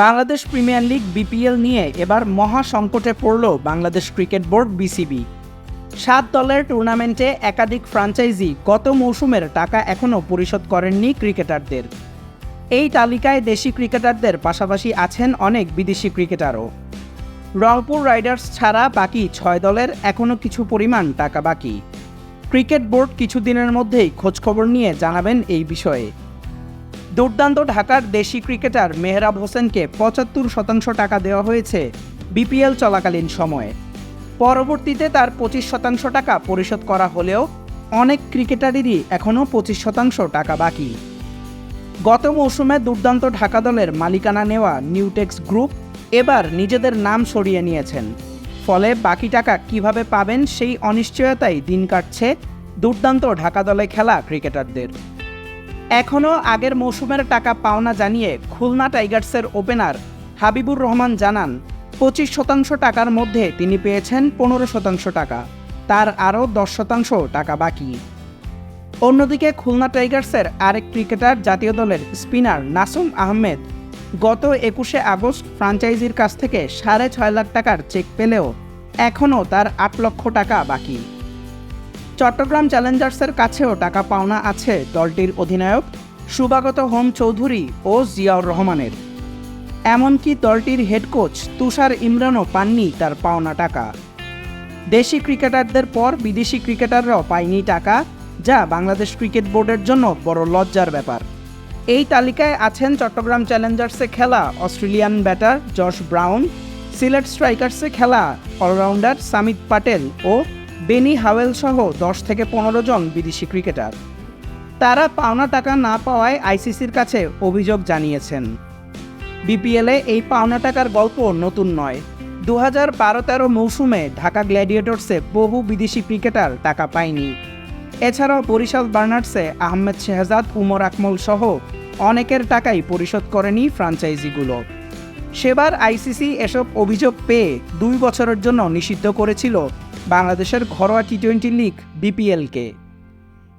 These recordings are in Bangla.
বাংলাদেশ প্রিমিয়ার লিগ বিপিএল নিয়ে এবার মহা সংকটে পড়ল বাংলাদেশ ক্রিকেট বোর্ড বিসিবি। সাত দলের টুর্নামেন্টে একাধিক ফ্র্যাঞ্চাইজি গত মৌসুমের টাকা এখনও পরিশোধ করেননি ক্রিকেটারদের। এই তালিকায় দেশি ক্রিকেটারদের পাশাপাশি আছেন অনেক বিদেশি ক্রিকেটারও। রংপুর রাইডার্স ছাড়া বাকি ছয় দলের এখনও কিছু পরিমাণ টাকা বাকি। ক্রিকেট বোর্ড কিছুদিনের মধ্যেই খোঁজখবর নিয়ে জানাবেন এই বিষয়ে। দুর্দান্ত ঢাকার দেশি ক্রিকেটার মেহরাব হোসেনকে পঁচাত্তর শতাংশ টাকা দেওয়া হয়েছে বিপিএল চলাকালীন সময়ে। পরবর্তীতে তার পঁচিশ শতাংশ টাকা পরিশোধ করা হলেও অনেক ক্রিকেটারেরই এখনও পঁচিশ শতাংশ টাকা বাকি। গত মৌসুমে দুর্দান্ত ঢাকা দলের মালিকানা নেওয়া নিউটেক্স গ্রুপ এবার নিজেদের নাম সরিয়ে নিয়েছেন। ফলে বাকি টাকা কীভাবে পাবেন সেই অনিশ্চয়তায় দিন কাটছে দুর্দান্ত ঢাকা দলে খেলা ক্রিকেটারদের। এখনও আগের মৌসুমের টাকা পাওনা জানিয়ে খুলনা টাইগার্সের ওপেনার হাবিবুর রহমান জানান, পঁচিশ শতাংশ টাকার মধ্যে তিনি পেয়েছেন পনেরো শতাংশ টাকা, তার আরও দশ শতাংশ টাকা বাকি। অন্যদিকে খুলনা টাইগার্সের আরেক ক্রিকেটার জাতীয় দলের স্পিনার নাসুম আহমেদ গত একুশে আগস্ট ফ্রাঞ্চাইজির কাছ থেকে সাড়ে ছয় লাখ টাকার চেক পেলেও এখনও তার আট লক্ষ টাকা বাকি। চট্টগ্রাম চ্যালেঞ্জার্সের কাছেও টাকা পাওনা আছে দলটির অধিনায়ক সুবাগত হোম চৌধুরী ও জিয়াউর রহমানের। এমনকি দলটির হেড কোচ তুষার ইমরানও পাননি তার পাওনা টাকা। দেশি ক্রিকেটারদের পর বিদেশি ক্রিকেটাররাও পায়নি টাকা, যা বাংলাদেশ ক্রিকেট বোর্ডের জন্য বড় লজ্জার ব্যাপার। এই তালিকায় আছেন চট্টগ্রাম চ্যালেঞ্জার্সে খেলা Australian batter Josh Brown, Sylhet স্ট্রাইকার্সে খেলা অলরাউন্ডার সামিত পাটেল ও বেনি হাওয়েল সহ দশ থেকে পনেরো জন বিদেশি ক্রিকেটার। তারা পাওনা টাকা না পাওয়ায় আইসিসির কাছে অভিযোগ জানিয়েছেন। বিপিএলে এই পাওনা টাকার গল্প নতুন নয়। দু হাজার বারো তেরো মৌসুমে ঢাকা গ্ল্যাডিয়েটর্সে বহু বিদেশি ক্রিকেটার টাকা পায়নি। এছাড়াও বরিশাল বার্নার্সে আহমেদ শেহজাদ, উমর আকমল সহ অনেকের টাকাই পরিশোধ করেনি ফ্রাঞ্চাইজিগুলো। সেবার আইসিসি এসব অভিযোগ পেয়ে দুই বছরের জন্য নিষিদ্ধ করেছিল বাংলাদেশের ঘরোয়া টি টোয়েন্টি লিগ বিপিএলকে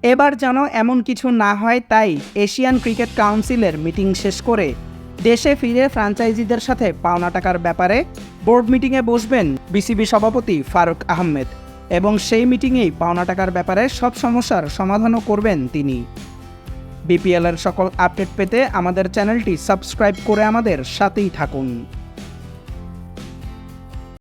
এবার যেন এমন কিছু না হয়, তাই এশিয়ান ক্রিকেট কাউন্সিলের মিটিং শেষ করে দেশে ফিরে ফ্র্যাঞ্চাইজিদের সাথে পাওনা টাকার ব্যাপারে বোর্ড মিটিংয়ে বসবেন বিসিবি সভাপতি ফারুক আহমেদ এবং সেই মিটিংয়েই পাওনা টাকার ব্যাপারে সব সমস্যার সমাধানও করবেন তিনি। বিপিএলের সকল আপডেট পেতে আমাদের চ্যানেলটি সাবস্ক্রাইব করে আমাদের সাথেই থাকুন।